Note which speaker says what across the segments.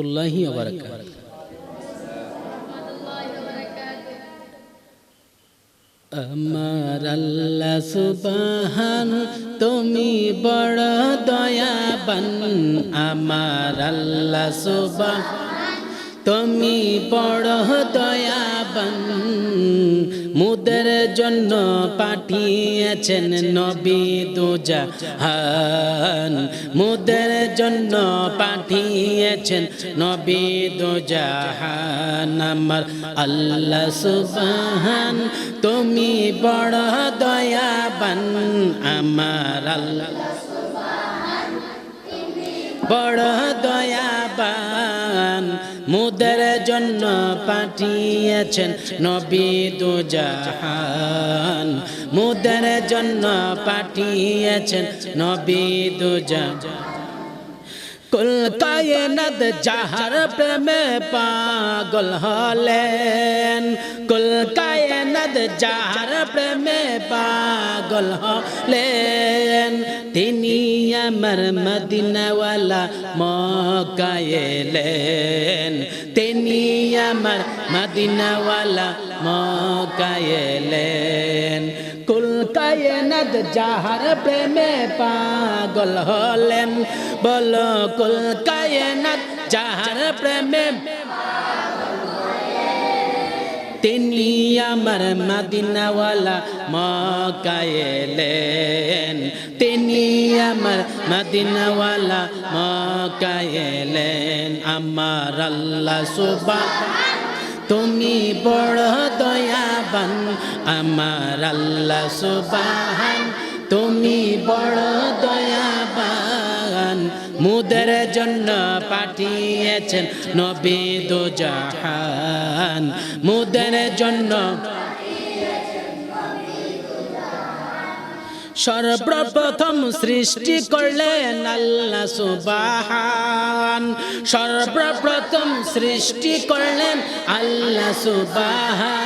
Speaker 1: রহমতুল্লাহি আমার আল্লাহ সুবাহান তুমি বড় দয়াবান। আমার আল্লাহ সুবাহ তুমি বড় দয়াবান, মুদের জন্য পাঠিয়েছেন নবী দুজা দুজাহান। মুদের জন্য পাঠিয়েছেন নবী দুজাহান। আমার আল্লাহ সুবহান, তুমি বড় দয়াবান, আমার আল্লাহ বড় দয়াবান। মুদের জন্য পাঠিয়েছেন নবী দুজাহান। মুদের জন্য পাঠিয়েছেন নবী দুজাহান। কুল কায়নাত যাহার প্রেমে পাগল হলেন কুল কায়নাত যাহার প্রেমে পাগল হলেন, তিনি আমার মদিনাওয়ালা মকায়েলেন তিনি আমার মদিনাওয়ালা মকায়েলেন কুল কায়নাত যাহার প্রেমে পাগল হলেন, বলো কুল কায়নাত যাহার প্রেমে তিনি আমার মদিনাওয়ালা মকায়েলেন তিনি আমার মদিনাওয়ালা মকায়েলেন আমার আল্লাহ সুবা তুমি বড় দয়াবান। আমার আল্লাহ সুবাহান, তুমি বড় দয়াবান মুদের জন্য পাঠিয়েছেন নবী দু জাহান মুদের জন্য সর্বপ্রথম সৃষ্টি করলেন আল্লাহ সুবাহান। সর্বপ্রথম সৃষ্টি করলেন আল্লাহ সুবাহান।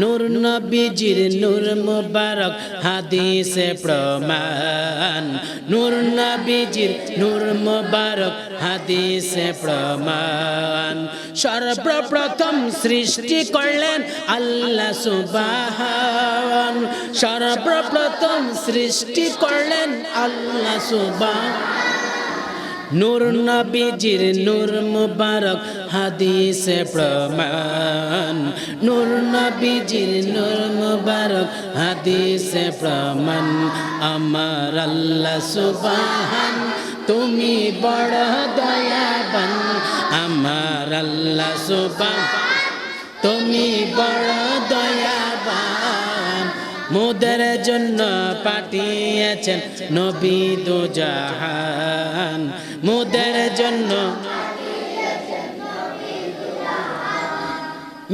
Speaker 1: নূর নবীজির নূর মুবারক, হাদিসে প্রমাণ। নূর নবীজির নূর মুবারক, হাদিসে প্রমাণ। সর্বপ্রথম সৃষ্টি করলেন আল্লাহ সুবাহান। সর্বপ্রথম সৃষ্টি করলেন আল্লাহ সুবাহ নূর নবীজির নূর মুবারক, হাদিসে প্রমাণ। নূর নবীজির নূর মুবারক, হাদিসে প্রমাণ। আমার আল্লাহ সুবাহান, তুমি বড় দয়াবান। আমার আল্লাহ সুবাহ তুমি বড় দয়াবান। মোদের জন্য পাঠিয়েছেন নবী দুজাহান। মোদের জন্য।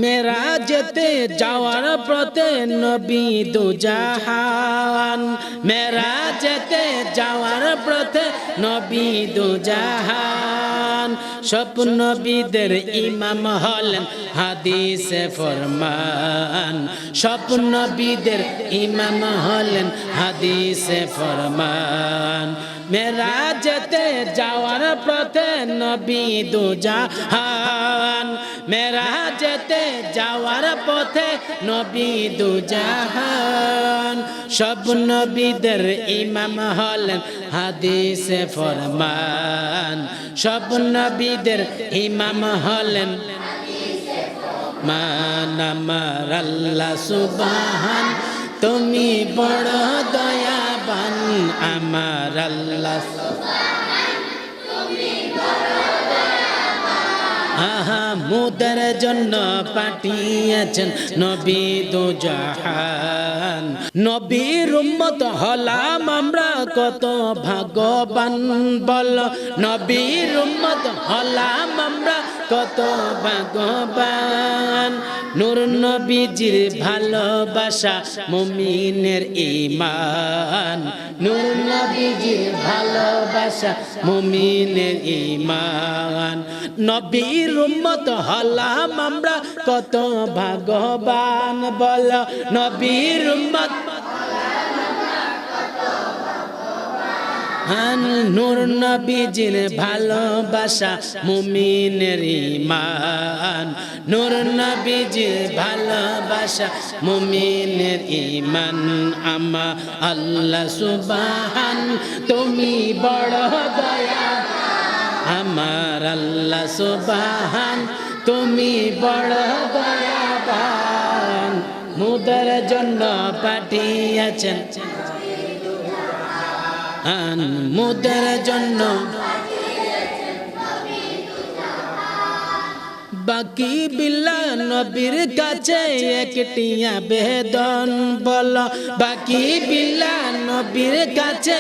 Speaker 1: মেরা যেতে যাওয়ার প্রতে নবী দুজাহান। মেরা যেতে যাওয়ার পথে নবী দুজাহান স্বপ্ন বিদের ইমাম হলেন হাদিসে ফরমান। স্বপ্ন বিদের ইমাম হলেন হাদিসে ফরমান। মেরা যেতে যাওয়ার পথে নবী দুজাহান মেরা যেতে যাওয়ার পথে নবী দুজাহান। সব নবীদের ইমাম হলেন হাদিসে ফরমান। সব নবীদের ইমাম হলেন মান আমার আল্লাহ সুবাহান। তুমি বড় দয়াবান, আমার আল্লাহ আহা, মুদের জন্য পাঠিয়েছেন নবী দুজাহান। নবীর উম্মত হলাম আমরা কত ভাগবান বল। নবীর উম্মত হলাম আমরা কত ভাগবান নূর নবীজির ভালোবাসা মুমিনের ইমান নূর নবীজির ভালোবাসা মুমিনের ইমান নবীর উম্মত হলাম আমরা কত ভাগবান বল নবীর উম্মত আন নূর নবীজির ভালোবাসা মুমিনের ইমান নূর নবীজির ভালোবাসা মুমিনের ইমান আমা আল্লাহ সুবাহান, তুমি বড় দয়া। আমার আল্লাহ সুবাহান, তুমি বড় দয়াবান। মুদার জন্য পাঠিয়েছেন। আন মুদার জন্য। বাকি বিল্লা নবীর কাছে একটি আবেদন বল। বাকি বিল্লা নবীর কাছে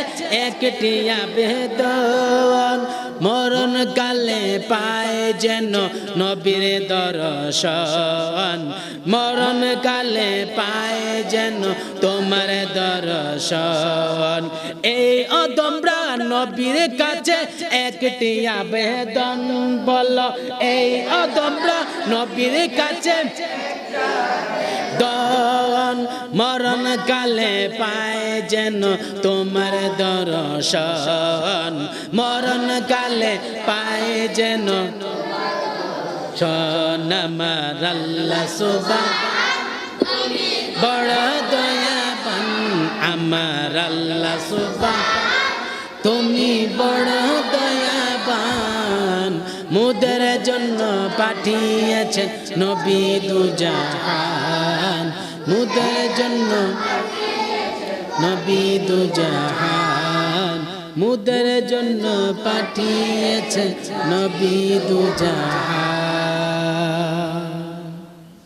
Speaker 1: একটি আবেদন মরণ কালে পায় যেন নবীর দর্শন। মরণ কালে পায় যেন তোমার দর্শন। এই অদমরা নবীর কাছে একটি আবেদন বল, এই অদমরা নবীর কাছে দন মরণ কালে পায় যেন তোমার দর্শন। মরণ কালে পায় যেন সনামার আল্লাহ সুবা বড় দয়াবান। আমার আল্লাহ সুবা তুমি বড় দয়াবান। মুদের জন্য পাঠিয়েছেন নবী দুজাহান। মুদের জন্য নবী দুজাহান। মুদের জন্য পাঠিয়েছেন নবী দুজাহান।